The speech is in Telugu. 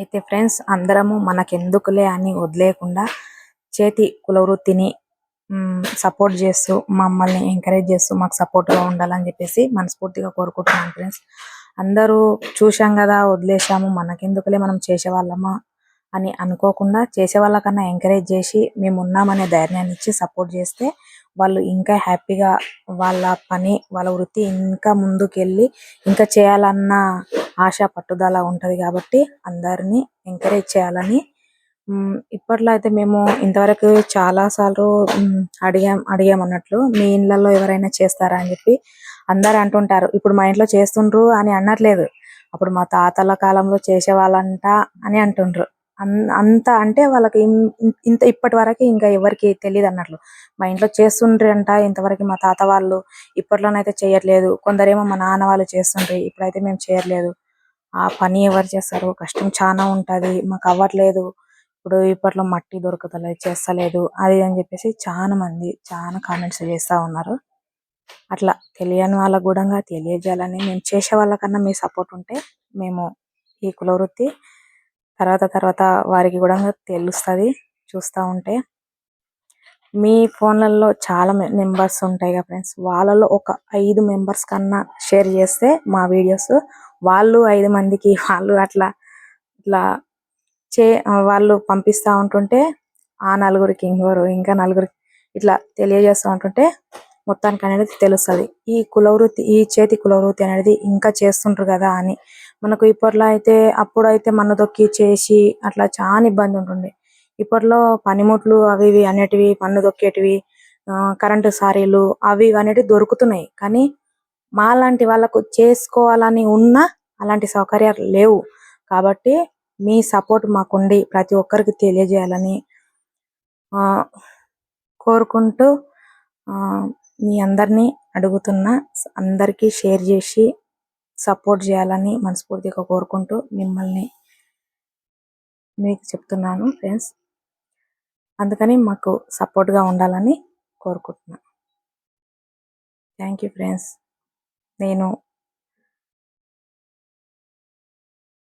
అయితే ఫ్రెండ్స్ అందరము మనకెందుకులే అని వదిలేయకుండా చేతి కులవృత్తిని సపోర్ట్ చేస్తూ మమ్మల్ని ఎంకరేజ్ చేస్తూ మాకు సపోర్ట్గా గా ఉండాలని చెప్పేసి మనస్ఫూర్తిగా కోరుకుంటున్నాను ఫ్రెండ్స్. అందరూ చూశాం కదా వదిలేసాము మనకెందుకులే మనం చేసేవాళ్ళమా అని అనుకోకుండా చేసే వాళ్ళకన్నా ఎంకరేజ్ చేసి మేము ఉన్నామనే ధైర్యాన్ని ఇచ్చి సపోర్ట్ చేస్తే వాళ్ళు ఇంకా హ్యాపీగా వాళ్ళ పని వాళ్ళ వృత్తి ఇంకా ముందుకెళ్ళి ఇంకా చేయాలన్న ఆశ పట్టుదల ఉంటది కాబట్టి అందరినీ ఎంకరేజ్ చేయాలని. ఇప్పట్లో అయితే మేము ఇంతవరకు చాలా సార్లు అడిగాం అడిగాం అన్నట్లు మీ ఇళ్ళల్లో ఎవరైనా చేస్తారా అని చెప్పి అందరు అంటుంటారు. ఇప్పుడు మా ఇంట్లో చేస్తుండ్రు అని అనట్లేదు. అప్పుడు మా తాతల కాలంలో చేసేవాళ్ళంట అని అంటుండ్రు. అంత అంటే వాళ్ళకి ఇంత ఇప్పటి వరకు ఇంకా ఎవరికి తెలియదు అన్నట్లు. మా ఇంట్లో చేస్తుండ్రంట ఇంతవరకు మా తాత వాళ్ళు ఇప్పట్లోనైతే చేయట్లేదు. కొందరేమో మా నాన్న వాళ్ళు చేస్తుండ్రి ఇప్పుడైతే మేము చేయట్లేదు. ఆ పని ఎవరు చేస్తారు? కష్టం చాలా ఉంటది. మాకు అవ్వట్లేదు. ఇప్పుడు ఇప్పట్లో మట్టి దొరకతలేదు చేస్తలేదు. అది అని చెప్పేసి చాలా మంది చాలా కామెంట్స్ చేస్తా ఉన్నారు. అట్లా తెలియని వాళ్ళకు కూడా తెలియజేయాలని మేము చేసే వాళ్ళకన్నా మీ సపోర్ట్ ఉంటే మేము ఈ కుల వృత్తి తర్వాత తర్వాత వారికి కూడా తెలుస్తుంది చూస్తా ఉంటే. మీ ఫోన్లలో చాలా మెంబర్స్ ఉంటాయి కదా ఫ్రెండ్స్. వాళ్ళలో ఒక ఐదు మెంబర్స్ కన్నా షేర్ చేస్తే మా వీడియోస్ వాళ్ళు ఐదు మందికి వాళ్ళు అట్లా ఇట్లా చే వాళ్ళు పంపిస్తా ఉంటుంటే ఆ నలుగురికి ఇంకోరు ఇంకా నలుగురికి ఇట్లా తెలియజేస్తూ ఉంటుంటే మొత్తానికి అనేది తెలుస్తుంది. ఈ కులవృత్తి ఈ చేతి కులవృత్తి అనేది ఇంకా చేస్తుంటారు కదా అని. మనకు ఇప్పట్లో అయితే అప్పుడైతే మన దొక్కి చేసి అట్లా చాలా ఇబ్బంది ఉంటుండే. ఇప్పట్లో పనిముట్లు అవి ఇవి అనేటివి పన్ను తొక్కేటివి కరెంటు సారీలు అవి ఇవి అనేటివి దొరుకుతున్నాయి. కానీ మాలాంటి వాళ్ళకు చేసుకోవాలని ఉన్నా అలాంటి సౌకర్యాలు లేవు. కాబట్టి మీ సపోర్ట్ మాకుండి ప్రతి ఒక్కరికి తెలియజేయాలని కోరుకుంటూ మీ అందరినీ అడుగుతున్నా అందరికీ షేర్ చేసి సపోర్ట్ చేయాలని మనస్ఫూర్తిగా కోరుకుంటూ మిమ్మల్ని మీకు చెప్తున్నాను ఫ్రెండ్స్. అందుకని మాకు సపోర్ట్గా ఉండాలని కోరుకుంటున్నాను థ్యాంక్ యూ ఫ్రెండ్స్. నేను